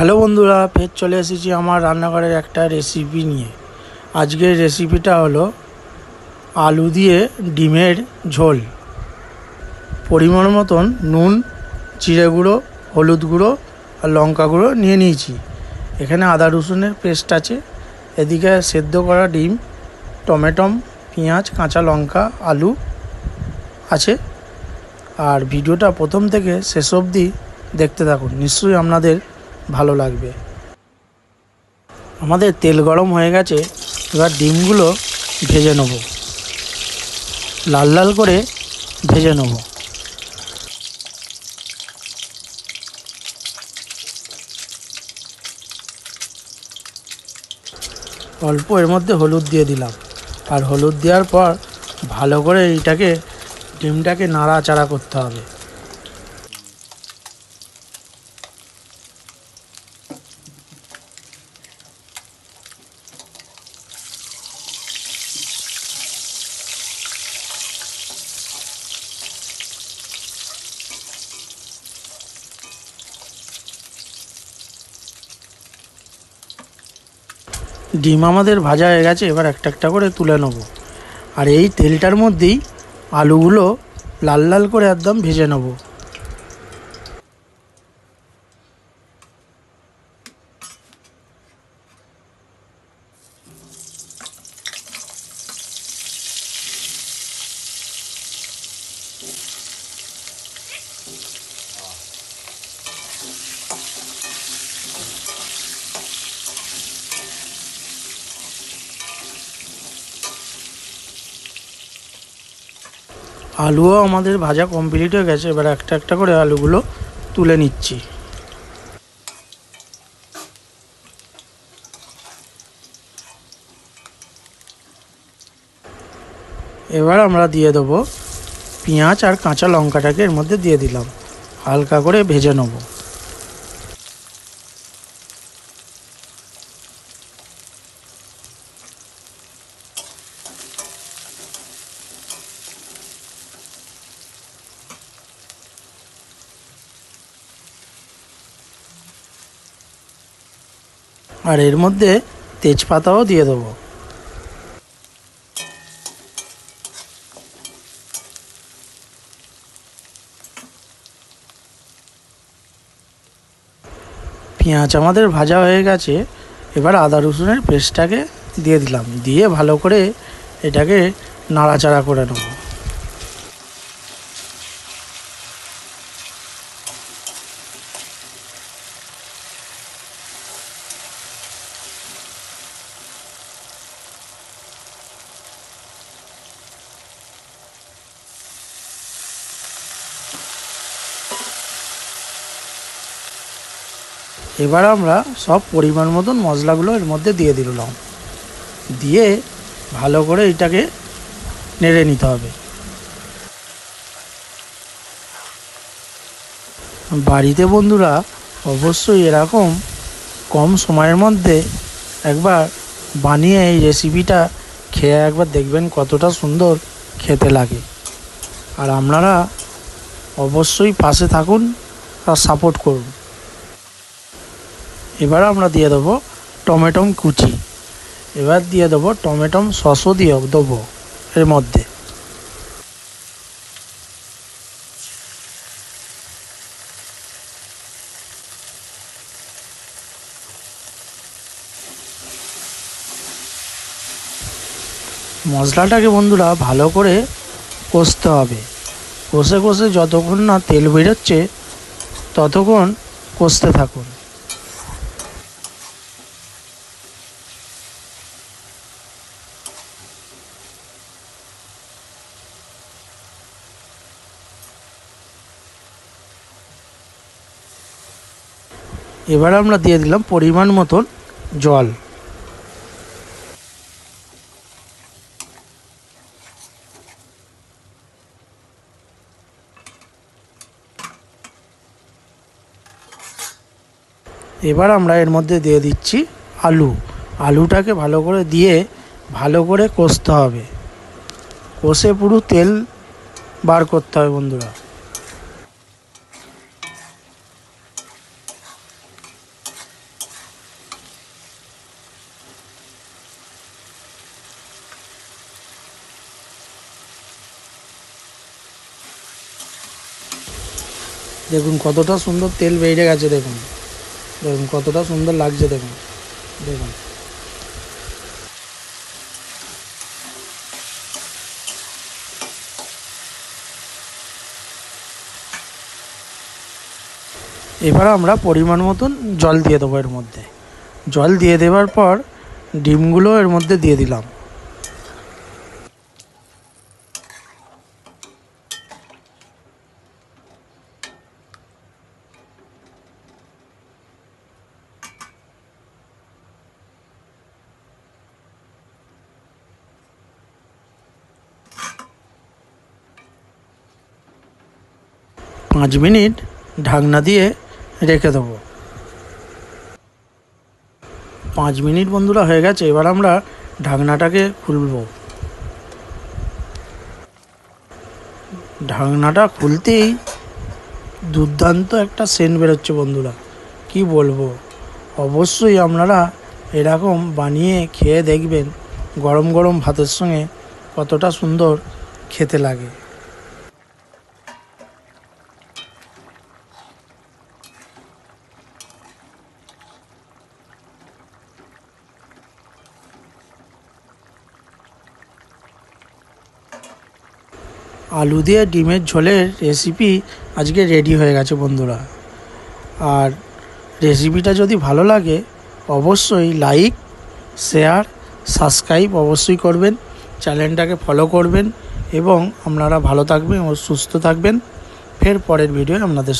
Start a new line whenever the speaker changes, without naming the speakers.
Hello বন্ধুরা, ফের চলে এসেছি আমার রান্নাঘরের একটা রেসিপি নিয়ে। আজকের রেসিপিটা হলো আলু দিয়ে ডিমের ঝোল। পরিমাণ মতন নুন, জিরে গুঁড়ো, হলুদ গুঁড়ো আর লঙ্কা গুঁড়ো নিয়ে নিয়েছি। এখানে আদা রসুনের পেস্ট আছে। এদিকে সেদ্ধ করা ডিম, টমেটম, পেঁয়াজ, কাঁচা লঙ্কা, আলু আছে। আর ভিডিওটা প্রথম থেকে শেষ অবধি দেখতে থাকুন। নিশ্চয়ই আপনাদের ভালো লাগবে। আমাদের তেল গরম হয়ে গেছে, এবার ডিমগুলো ভেজে নেব। লাল লাল করে ভেজে নেব। অল্প এর মধ্যে হলুদ দিয়ে দিলাম। আর হলুদ দেওয়ার পর ভালো করে এইটাকে, ডিমটাকে নাড়াচাড়া করতে হবে। ডিম আমাদের ভাজা হয়ে গেছে, এবার একটা একটা করে তুলে নেব। আর এই তেলটার মধ্যেই আলুগুলো লাল লাল করে একদম ভেজে নেব। আলুও আমাদের ভাজা কমপ্লিট হয়ে গেছে। এবার একটা একটা করে আলুগুলো তুলে নিচ্ছি। এবার আমরা দিয়ে দেবো পেঁয়াজ আর কাঁচা লঙ্কাটাকে এর মধ্যে দিয়ে দিলাম। হালকা করে ভেজে নেব। আর এর মধ্যে তেজপাতাও দিয়ে দেবো। পেঁয়াজ আমাদের ভাজা হয়ে গেছে, এবার আদা রসুনের পেস্টটাকে দিয়ে দিলাম। দিয়ে ভালো করে এটাকে নাড়াচাড়া করে নেব। এবার আমরা সব পরিমাণ মতন মশলাগুলো এর মধ্যে দিয়ে দিলাম। দিয়ে ভালো করে এটাকে নেড়ে নিতে হবে। বাড়িতে বন্ধুরা, অবশ্যই এরকম কম সময়ের মধ্যে একবার বানিয়ে এই রেসিপিটা খেয়ে একবার দেখবেন কতটা সুন্দর খেতে লাগে। আর আপনারা অবশ্যই পাশে থাকুন আর সাপোর্ট করুন। এবার আমরা দিয়ে দেবো টমেটম কুচি। এবার দিয়ে দেবো টমেটম সসও দিয়ে দেবো এর মধ্যে। মশলাটাকে বন্ধুরা ভালো করে কষতে হবে। কষে কষে যতক্ষণ না তেল বেরোচ্ছে, ততক্ষণ কষতে থাকুন। এবার আমরা দিয়ে দিলাম পরিমাণ মতন জল। এবার আমরা এর মধ্যে দিয়ে দিচ্ছি আলু। আলুটাকে ভালো করে দিয়ে ভালো করে কষতে হবে। কষে পুরো তেল বার করতে হবে বন্ধুরা। দেখুন কতটা সুন্দর তেল বেরিয়ে গেছে, দেখুন। দেখুন কতটা সুন্দর লাগছে, দেখুন। দেখুন। এবার আমরা পরিমাণ মতন জল দিয়ে দেবো এর মধ্যে। জল দিয়ে দেওয়ার পর ডিমগুলো এর মধ্যে দিয়ে দিলাম। পাঁচ মিনিট ঢাকনা দিয়ে রেখে দেবো। পাঁচ মিনিট বন্ধুরা হয়ে গেছে, এবার আমরা ঢাকনাটাকে খুলব। ঢাকনাটা খুলতেই দুর্দান্ত একটা সেন্ট বেরোচ্ছে বন্ধুরা। কি বলব? অবশ্যই আপনারা এরকম বানিয়ে খেয়ে দেখবেন, গরম গরম ভাতের সঙ্গে কতটা সুন্দর খেতে লাগে। আলু দিয়ে ডিমের ঝোলের রেসিপি আজকে রেডি হয়ে গেছে বন্ধুরা। আর রেসিপিটা যদি ভালো লাগে, অবশ্যই লাইক শেয়ার সাবস্ক্রাইব অবশ্যই করবেন চ্যানেলটাকে ফলো করবেন, এবং আপনারা ভালো থাকবেন ও সুস্থ থাকবেন। ফের পরের ভিডিও আপনাদের